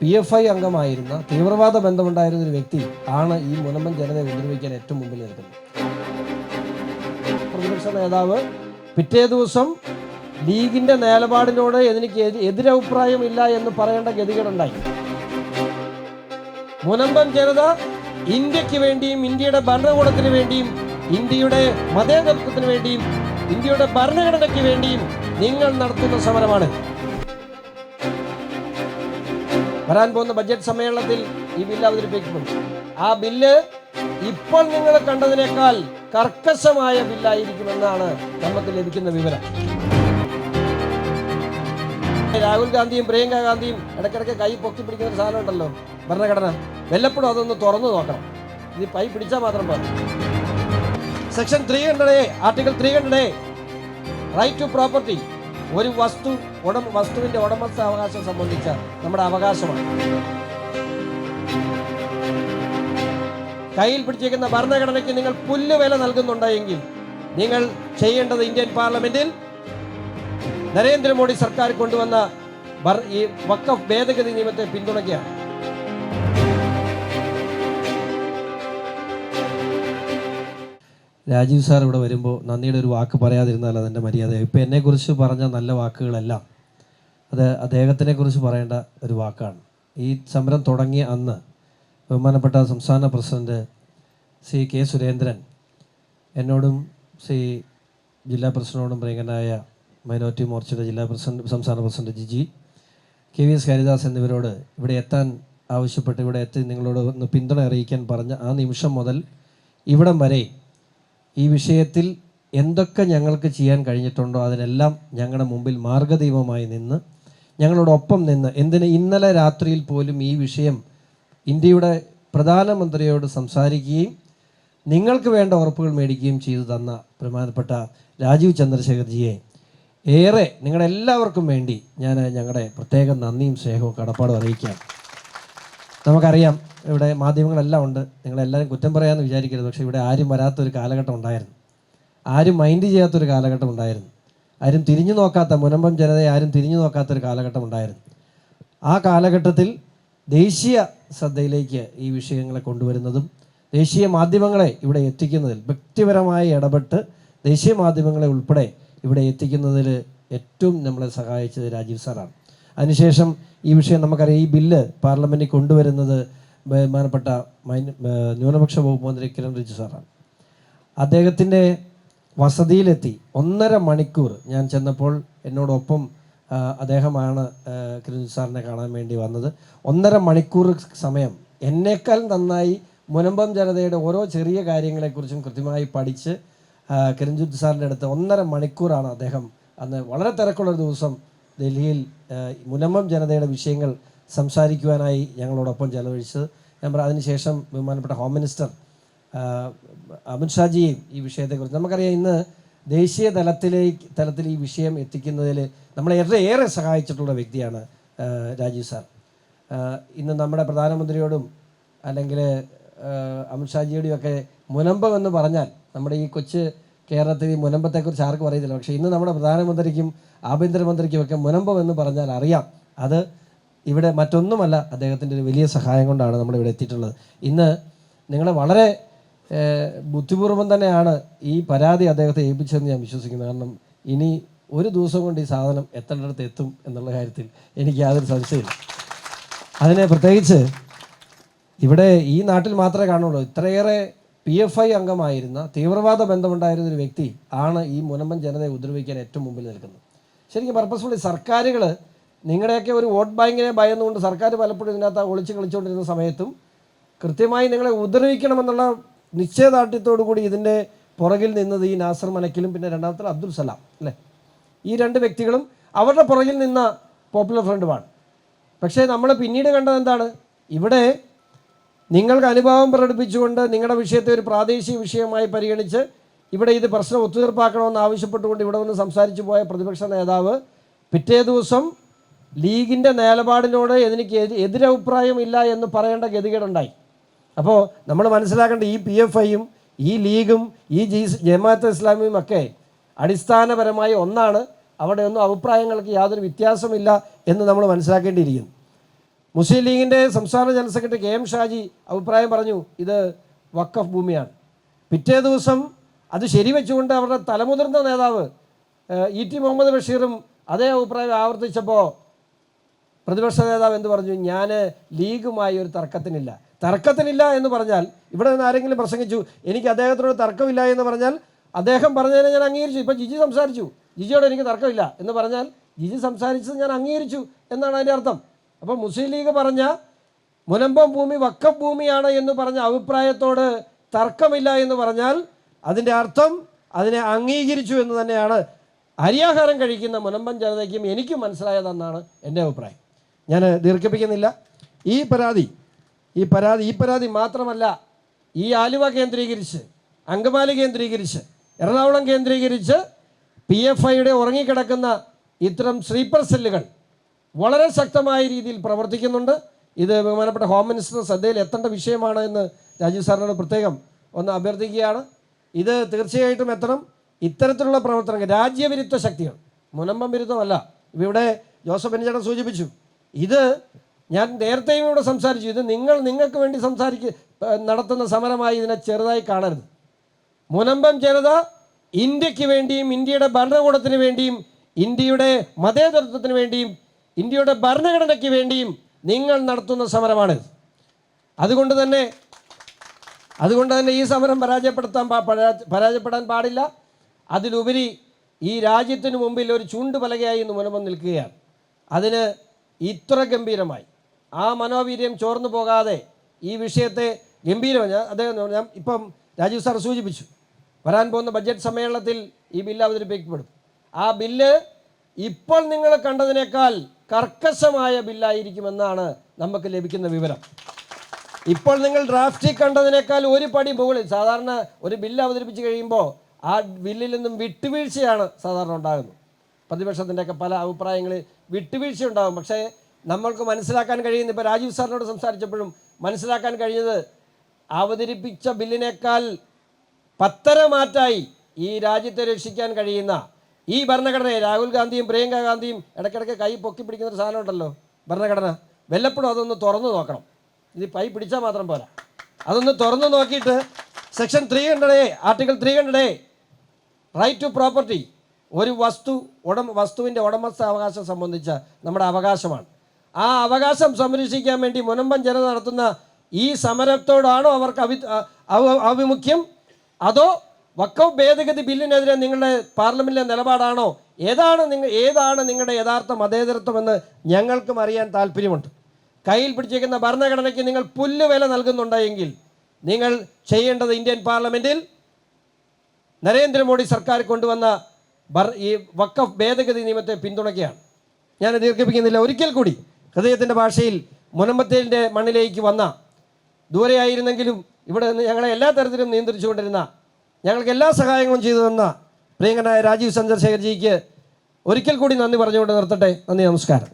P F I അംഗമായിരുന്ന തീവ്രവാദ ബന്ധമുണ്ടായിരുന്ന ഒരു വ്യക്തി ആണ് ഈ മുനമ്പൻ ജനതയെ ഉപദ്രവിക്കാൻ ഏറ്റവും മുമ്പിൽ നിൽക്കുന്നത്. പ്രതിപക്ഷ നേതാവ് പിറ്റേ ദിവസം ലീഗിന്റെ നിലപാടിനോട് എനിക്ക് എതിരഭിപ്രായം എതിരഭിപ്രായമില്ല എന്ന് പറയേണ്ട ഗതികളുണ്ടായി മുനമ്പൻ ജനത ഇന്ത്യയ്ക്ക് വേണ്ടിയും ഇന്ത്യയുടെ ഭരണകൂടത്തിന് വേണ്ടിയും ഇന്ത്യയുടെ മതേതത്വത്തിന് വേണ്ടിയും ഇന്ത്യയുടെ ഭരണഘടനയ്ക്ക് വേണ്ടിയും നിങ്ങൾ നടത്തുന്ന സമരമാണ്. വരാൻ പോകുന്ന ബഡ്ജറ്റ് സമ്മേളനത്തിൽ ഈ ബില്ല് അവതരിപ്പിക്കും ആ ബില്ല് ഇപ്പോൾ നിങ്ങൾ കണ്ടതിനേക്കാൾ കർക്കശമായ ബില്ലായിരിക്കുമെന്നാണ് നമുക്ക് ലഭിക്കുന്ന വിവരം. രാഹുൽ ഗാന്ധിയും പ്രിയങ്ക ഗാന്ധിയും ഇടയ്ക്കിടയ്ക്ക് കൈ പൊക്കി പിടിക്കുന്ന ഒരു സാധനം ഉണ്ടല്ലോ ഭരണഘടന. വല്ലപ്പോഴും അതൊന്ന് തുറന്നു നോക്കണം. ഇത് പൈ പിടിച്ചാൽ മാത്രം മതി. Section three hundred A article three hundred A right to property ഒരു വസ്തു ഉടമ വസ്തുവിന്റെ ഉടമസ്ഥ അവകാശം സംബന്ധിച്ച നമ്മുടെ അവകാശമാണ്. കയ്യിൽ പിടിച്ചിരിക്കുന്ന ഭരണഘടനയ്ക്ക് നിങ്ങൾ പുല്ലുവില നൽകുന്നുണ്ടെങ്കിൽ നിങ്ങൾ ചെയ്യേണ്ടത് ഇന്ത്യൻ പാർലമെന്റിൽ നരേന്ദ്രമോദി സർക്കാർ കൊണ്ടുവന്ന ഈ വക്കഫ് ഭേദഗതി നിയമത്തെ പിന്തുണയ്ക്കുകയാണ്. രാജീവ് സാർ ഇവിടെ വരുമ്പോൾ നന്ദിയുടെ ഒരു വാക്ക് പറയാതിരുന്നാൽ അതെന്റെ മര്യാദ ഇപ്പം എന്നെക്കുറിച്ച് പറഞ്ഞ നല്ല വാക്കുകളെല്ലാം. അത് അദ്ദേഹത്തിനെ കുറിച്ച് പറയേണ്ട ഒരു വാക്കാണ്. ഈ സമരം തുടങ്ങിയ അന്ന് ബഹുമാനപ്പെട്ട സംസ്ഥാന പ്രസിഡന്റ് ശ്രീ കെ സുരേന്ദ്രൻ എന്നോടും ശ്രീ ജില്ലാ പ്രസിഡന്റിനോടും പ്രിയങ്കനായ മൈനോറിറ്റി മോർച്ചയുടെ ജില്ലാ പ്രസിഡന്റ് സംസ്ഥാന president Giji K V S Haridas എന്നിവരോട് ഇവിടെ എത്താൻ ആവശ്യപ്പെട്ട് ഇവിടെ എത്തി നിങ്ങളോട് ഒന്ന് പിന്തുണ അറിയിക്കാൻ പറഞ്ഞ ആ നിമിഷം മുതൽ ഇവിടം വരെ ഈ വിഷയത്തിൽ എന്തൊക്കെ ഞങ്ങൾക്ക് ചെയ്യാൻ കഴിഞ്ഞിട്ടുണ്ടോ അതിനെല്ലാം ഞങ്ങളുടെ മുമ്പിൽ മാർഗദൈവമായി നിന്ന് ഞങ്ങളോടൊപ്പം നിന്ന് എന്തിന് ഇന്നലെ രാത്രിയിൽ പോലും ഈ വിഷയം ഇന്ത്യയുടെ പ്രധാനമന്ത്രിയോട് സംസാരിക്കുകയും നിങ്ങൾക്ക് വേണ്ട ഉറപ്പുകൾ മേടിക്കുകയും ചെയ്തു തന്ന ബഹുമാനപ്പെട്ട രാജീവ് ചന്ദ്രശേഖർജിയെ ഏറെ നിങ്ങളെല്ലാവർക്കും വേണ്ടി ഞാൻ ഞങ്ങളുടെ പ്രത്യേക നന്ദിയും സ്നേഹവും കടപ്പാടും അറിയിക്കുകയാണ്. നമുക്കറിയാം ഇവിടെ മാധ്യമങ്ങളെല്ലാം ഉണ്ട്. നിങ്ങളെല്ലാവരും കുറ്റം പറയാമെന്ന് വിചാരിക്കരുത്. പക്ഷേ ഇവിടെ ആരും വരാത്തൊരു കാലഘട്ടം ഉണ്ടായിരുന്നു. ആരും മൈൻഡ് ചെയ്യാത്തൊരു കാലഘട്ടം ഉണ്ടായിരുന്നു. ആരും തിരിഞ്ഞു നോക്കാത്ത മുനമ്പം ജനതയെ ആരും തിരിഞ്ഞു നോക്കാത്തൊരു കാലഘട്ടം ഉണ്ടായിരുന്നു. ആ കാലഘട്ടത്തിൽ ദേശീയ ശ്രദ്ധയിലേക്ക് ഈ വിഷയങ്ങളെ കൊണ്ടുവരുന്നതും ദേശീയ മാധ്യമങ്ങളെ ഇവിടെ എത്തിക്കുന്നതിൽ വ്യക്തിപരമായി ഇടപെട്ട് ദേശീയ മാധ്യമങ്ങളെ ഉൾപ്പെടെ ഇവിടെ എത്തിക്കുന്നതിൽ ഏറ്റവും നമ്മളെ സഹായിച്ചത് രാജീവ് സാറാണ്. അതിനുശേഷം ഈ വിഷയം നമുക്കറിയാം. ഈ ബില്ല് പാർലമെന്റിൽ കൊണ്ടുവരുന്നത് ബഹുമാനപ്പെട്ട മൈന ന്യൂനപക്ഷ വകുപ്പ് മന്ത്രി കിരൺ റിജു സാറാണ്. അദ്ദേഹത്തിന്റെ വസതിയിലെത്തി ഒന്നര മണിക്കൂർ ഞാൻ ചെന്നപ്പോൾ എന്നോടൊപ്പം അദ്ദേഹമാണ് കിരൺ സാറിനെ കാണാൻ വേണ്ടി വന്നത്. ഒന്നര മണിക്കൂർ സമയം എന്നേക്കാൾ നന്നായി മുനമ്പം ജനതയുടെ ഓരോ ചെറിയ കാര്യങ്ങളെക്കുറിച്ചും കൃത്യമായി പഠിച്ച് കിരൺജിത്ത് സാറിന്റെ അടുത്ത് ഒന്നര മണിക്കൂറാണ് അദ്ദേഹം അന്ന് വളരെ തിരക്കുള്ളൊരു ദിവസം ഡൽഹിയിൽ മുനമ്മം ജനതയുടെ വിഷയങ്ങൾ സംസാരിക്കുവാനായി ഞങ്ങളോടൊപ്പം ചെലവഴിച്ചത്. ഞാൻ പറ അതിനുശേഷം ബഹുമാനപ്പെട്ട ഹോം മിനിസ്റ്റർ അമിത് അമിത്ഷാജിയെയും ഈ വിഷയത്തെക്കുറിച്ച് നമുക്കറിയാം ഇന്ന് ദേശീയ തലത്തിലേക്ക് തലത്തിൽ ഈ വിഷയം എത്തിക്കുന്നതിൽ നമ്മളെ ഏറെ ഏറെ സഹായിച്ചിട്ടുള്ള വ്യക്തിയാണ് രാജീവ് സാർ. ഇന്ന് നമ്മുടെ പ്രധാനമന്ത്രിയോടും അല്ലെങ്കിൽ അമിത്ഷാജിയോടും ഒക്കെ മുനമ്പം എന്ന് പറഞ്ഞാൽ നമ്മുടെ ഈ കൊച്ച് കേരളത്തിൽ ഈ മുനമ്പത്തെക്കുറിച്ച് ആർക്കും അറിയത്തില്ല. പക്ഷേ ഇന്ന് നമ്മുടെ പ്രധാനമന്ത്രിക്കും ആഭ്യന്തരമന്ത്രിക്കും ഒക്കെ മുനമ്പം എന്ന് പറഞ്ഞാൽ അറിയാം. അത് ഇവിടെ മറ്റൊന്നുമല്ല അദ്ദേഹത്തിന്റെ ഒരു വലിയ സഹായം കൊണ്ടാണ് നമ്മൾ ഇവിടെ എത്തിയിട്ടുള്ളത്. ഇന്ന് നിങ്ങളെ വളരെ ബുദ്ധിപൂർവം തന്നെയാണ് ഈ പരാതി അദ്ദേഹത്തെ ഏൽപ്പിച്ചതെന്ന് ഞാൻ വിശ്വസിക്കുന്നു. കാരണം ഇനി ഒരു ദിവസം കൊണ്ട് ഈ സാധനം എത്തേണ്ടടുത്ത് എത്തും എന്നുള്ള കാര്യത്തിൽ എനിക്ക് യാതൊരു സംശയമില്ല അതിനെ പ്രത്യേകിച്ച് ഇവിടെ ഈ നാട്ടിൽ മാത്രമേ കാണുള്ളൂ. ഇത്രയേറെ പി എഫ് ഐ അംഗമായിരുന്ന തീവ്രവാദ ബന്ധമുണ്ടായിരുന്ന ഒരു വ്യക്തി ആണ് ഈ മുനമ്പൻ ജനതയെ ഉപദ്രവിക്കാൻ ഏറ്റവും മുമ്പിൽ നിൽക്കുന്നത്. ശരിക്കും പർപ്പസ്ഫുള്ളി സർക്കാരുകൾ നിങ്ങളുടെയൊക്കെ ഒരു വോട്ട് ബാങ്കിനെ ഭയന്നുകൊണ്ട് സർക്കാർ പലപ്പോഴും ഇതിനകത്ത് ഒളിച്ച് കളിച്ചുകൊണ്ടിരുന്ന സമയത്തും കൃത്യമായി നിങ്ങളെ ഉപദ്രവിക്കണമെന്നുള്ള നിശ്ചയദാർഢ്യത്തോടു കൂടി ഇതിന്റെ പുറകിൽ നിന്നത് ഈ നാസർ മലക്കിലും പിന്നെ രണ്ടാമത്തെ അബ്ദുൽ സലാം അല്ലേ? ഈ രണ്ട് വ്യക്തികളും അവരുടെ പുറകിൽ നിന്ന പോപ്പുലർ ഫ്രണ്ടുമാണ് പക്ഷേ നമ്മൾ പിന്നീട് കണ്ടത് എന്താണ്? ഇവിടെ നിങ്ങൾക്ക് അനുഭവം പ്രകടിപ്പിച്ചുകൊണ്ട് നിങ്ങളുടെ വിഷയത്തെ ഒരു പ്രാദേശിക വിഷയമായി പരിഗണിച്ച് ഇവിടെ ഇത് പ്രശ്നം ഒത്തുതീർപ്പാക്കണമെന്ന് ആവശ്യപ്പെട്ടുകൊണ്ട് ഇവിടെ വന്ന് സംസാരിച്ചു പോയ പ്രതിപക്ഷ നേതാവ് പിറ്റേ ദിവസം ലീഗിന്റെ നിലപാടിനോട് എനിക്ക് എതിരഭിപ്രായം ഇല്ല എന്ന് പറയേണ്ട ഗതികേടുണ്ടായി. അപ്പോൾ നമ്മൾ മനസ്സിലാക്കേണ്ട ഈ പി എഫ് ഐയും ഈ ലീഗും ഈ ജി ജമാഅത്ത് ഇസ്ലാമിയും ഒക്കെ അടിസ്ഥാനപരമായി ഒന്നാണ്. അവിടെയൊന്നും അഭിപ്രായങ്ങൾക്ക് യാതൊരു വ്യത്യാസമില്ല എന്ന് നമ്മൾ മനസ്സിലാക്കേണ്ടിയിരിക്കുന്നു. മുസ്ലിം ലീഗിന്റെ സംസ്ഥാന general secretary K M Shaji അഭിപ്രായം പറഞ്ഞു ഇത് വക്കഫ് ഭൂമിയാണ്. പിറ്റേ ദിവസം അത് ശരിവെച്ചുകൊണ്ട് അവരുടെ തലമുതിർന്ന നേതാവ് ഇ ടി മുഹമ്മദ് ബഷീറും അതേ അഭിപ്രായം ആവർത്തിച്ചപ്പോൾ പ്രതിപക്ഷ നേതാവ് എന്ത് പറഞ്ഞു ഞാൻ ലീഗുമായി ഒരു തർക്കത്തിനില്ല. തർക്കത്തിനില്ല എന്ന് പറഞ്ഞാൽ ഇവിടെ നിന്ന് ആരെങ്കിലും പ്രസംഗിച്ചു എനിക്ക് അദ്ദേഹത്തിനോട് തർക്കമില്ല എന്ന് പറഞ്ഞാൽ അദ്ദേഹം പറഞ്ഞതിനെ ഞാൻ അംഗീകരിച്ചു. ഇപ്പം ജിജി സംസാരിച്ചു. ജിജിയോട് എനിക്ക് തർക്കമില്ല എന്ന് പറഞ്ഞാൽ ജിജി സംസാരിച്ചത് ഞാൻ അംഗീകരിച്ചു എന്നാണ് അതിന്റെ അർത്ഥം. അപ്പോൾ മുസ്ലിം ലീഗ് പറഞ്ഞ മുനമ്പം ഭൂമി വക്കം ഭൂമിയാണ് എന്ന് പറഞ്ഞ അഭിപ്രായത്തോട് തർക്കമില്ല എന്ന് പറഞ്ഞാൽ അതിന്റെ അർത്ഥം അതിനെ അംഗീകരിച്ചു എന്ന് തന്നെയാണ്. അരിയാഹാരം കഴിക്കുന്ന മുനമ്പം ജനതയ്ക്കും എനിക്കും മനസ്സിലായതെന്നാണ് എന്റെ അഭിപ്രായം. ഞാൻ ദീർഘിപ്പിക്കുന്നില്ല. ഈ പരാതി ഈ പരാതി ഈ പരാതി മാത്രമല്ല ഈ ആലുവ കേന്ദ്രീകരിച്ച് അങ്കമാലി കേന്ദ്രീകരിച്ച് എറണാകുളം കേന്ദ്രീകരിച്ച് പി എഫ് ഐയുടെ ഉറങ്ങിക്കിടക്കുന്ന ഇത്തരം സ്ലീപ്പർ സെല്ലുകൾ വളരെ ശക്തമായ രീതിയിൽ പ്രവർത്തിക്കുന്നുണ്ട്. ഇത് ബഹുമാനപ്പെട്ട ഹോം മിനിസ്റ്റർ ശ്രദ്ധയിൽ എത്തേണ്ട വിഷയമാണ് എന്ന് രാജീവ് സാറിനോട് പ്രത്യേകം ഒന്ന് അഭ്യർത്ഥിക്കുകയാണ്. ഇത് തീർച്ചയായിട്ടും എത്തണം. ഇത്തരത്തിലുള്ള പ്രവർത്തനങ്ങൾ രാജ്യവിരുദ്ധ ശക്തികൾ മുനമ്പം വിരുദ്ധമല്ല. ഇവിടെ ജോസഫ് ബെനിച്ചേട്ടൻ സൂചിപ്പിച്ചു. ഇത് ഞാൻ നേരത്തെയും ഇവിടെ സംസാരിച്ചു. ഇത് നിങ്ങൾ നിങ്ങൾക്ക് വേണ്ടി സംസാരിക്ക നടത്തുന്ന സമരമായി ഇതിനെ ചെറുതായി കാണരുത്. മുനമ്പം ജനത ഇന്ത്യയ്ക്ക് വേണ്ടിയും ഇന്ത്യയുടെ ഭരണകൂടത്തിന് വേണ്ടിയും ഇന്ത്യയുടെ മതേതൃത്വത്തിന് വേണ്ടിയും ഇന്ത്യയുടെ ഭരണഘടനയ്ക്ക് വേണ്ടിയും നിങ്ങൾ നടത്തുന്ന സമരമാണിത്. അതുകൊണ്ട് തന്നെ അതുകൊണ്ട് തന്നെ ഈ സമരം പരാജയപ്പെടുത്താൻ പരാജയപ്പെടാൻ പാടില്ല. അതിലുപരി ഈ രാജ്യത്തിന് മുമ്പിൽ ഒരു ചൂണ്ടുപലകയായി ഇന്ന് മുനമ്പം നിൽക്കുകയാണ്. അതിന് ഇത്ര ഗംഭീരമായി. ആ മനോവീര്യം ചോർന്നു പോകാതെ ഈ വിഷയത്തെ ഗംഭീരമായി ഞാൻ അദ്ദേഹം ഞാൻ ഇപ്പം രാജീവ് സാർ സൂചിപ്പിച്ചു. വരാൻ പോകുന്ന ബഡ്ജറ്റ് സമ്മേളനത്തിൽ ഈ ബില്ല് അവതരിപ്പിക്കപ്പെടും. ആ ബില്ല് ഇപ്പോൾ നിങ്ങൾ കണ്ടതിനേക്കാൾ കർക്കശമായ ബില്ലായിരിക്കുമെന്നാണ് നമുക്ക് ലഭിക്കുന്ന വിവരം. ഇപ്പോൾ നിങ്ങൾ ഡ്രാഫ്റ്റിൽ കണ്ടതിനേക്കാൾ ഒരു പടി മുകളിൽ സാധാരണ ഒരു ബില്ല് അവതരിപ്പിച്ച് കഴിയുമ്പോൾ ആ ബില്ലിൽ നിന്നും വിട്ടുവീഴ്ചയാണ് സാധാരണ ഉണ്ടാകുന്നത്. പ്രതിപക്ഷത്തിന്റെയൊക്കെ പല അഭിപ്രായങ്ങളിൽ വിട്ടുവീഴ്ച ഉണ്ടാകും. പക്ഷേ നമ്മൾക്ക് മനസ്സിലാക്കാൻ കഴിയുന്ന ഇപ്പോൾ രാജീവ് സാറിനോട് സംസാരിച്ചപ്പോഴും മനസ്സിലാക്കാൻ കഴിഞ്ഞത് അവതരിപ്പിച്ച ബില്ലിനേക്കാൾ പത്തര മാറ്റായി ഈ രാജ്യത്തെ രക്ഷിക്കാൻ കഴിയുന്ന ഈ ഭരണഘടനയെ രാഹുൽ ഗാന്ധിയും പ്രിയങ്ക ഗാന്ധിയും ഇടയ്ക്കിടയ്ക്ക് കൈ പൊക്കി പിടിക്കുന്ന ഒരു സാധനം ഉണ്ടല്ലോ ഭരണഘടന. വല്ലപ്പോഴും അതൊന്ന് തുറന്നു നോക്കണം. ഇത് പൈ പിടിച്ചാൽ മാത്രം പോരാ. അതൊന്ന് തുറന്നു നോക്കിയിട്ട് section three hundred A article three hundred A right to property ഒരു വസ്തു ഉടമ വസ്തുവിന്റെ ഉടമസ്ഥ അവകാശം സംബന്ധിച്ച നമ്മുടെ അവകാശമാണ്. ആ അവകാശം സംരക്ഷിക്കാൻ വേണ്ടി മുനമ്പം ജനത നടത്തുന്ന ഈ സമരത്തോടാണോ അവർക്ക് അഭി അഭിമുഖ്യം? അതോ വക്കഫ് ഭേദഗതി ബില്ലിനെതിരെ നിങ്ങളുടെ പാർലമെന്റിലെ നിലപാടാണോ? ഏതാണ് നിങ്ങൾ ഏതാണ് നിങ്ങളുടെ യഥാർത്ഥ മതേതരത്വമെന്ന് ഞങ്ങൾക്കും അറിയാൻ താല്പര്യമുണ്ട്. കയ്യിൽ പിടിച്ചേക്കുന്ന ഭരണഘടനയ്ക്ക് നിങ്ങൾ പുല്ലുവില നൽകുന്നുണ്ടെങ്കിൽ നിങ്ങൾ ചെയ്യേണ്ടത് ഇന്ത്യൻ പാർലമെന്റിൽ നരേന്ദ്രമോദി സർക്കാർ കൊണ്ടുവന്ന ഈ വക്കഫ് ഭേദഗതി നിയമത്തെ പിന്തുണയ്ക്കുകയാണ്. ഞാൻ ദീർഘിപ്പിക്കുന്നില്ല. ഒരിക്കൽ കൂടി ഹൃദയത്തിന്റെ ഭാഷയിൽ മുനമ്പത്തേലിന്റെ മണ്ണിലേക്ക് വന്ന ദൂരെയായിരുന്നെങ്കിലും ഇവിടെ ഞങ്ങളെ എല്ലാ തരത്തിലും നിയന്ത്രിച്ചുകൊണ്ടിരുന്ന ഞങ്ങൾക്ക് എല്ലാ സഹായങ്ങളും ചെയ്തു തന്ന പ്രിയങ്കനായ രാജീവ് ചന്ദ്രശേഖർജിക്ക് ഒരിക്കൽ കൂടി നന്ദി പറഞ്ഞുകൊണ്ട് നിർത്തട്ടെ. നന്ദി നമസ്കാരം.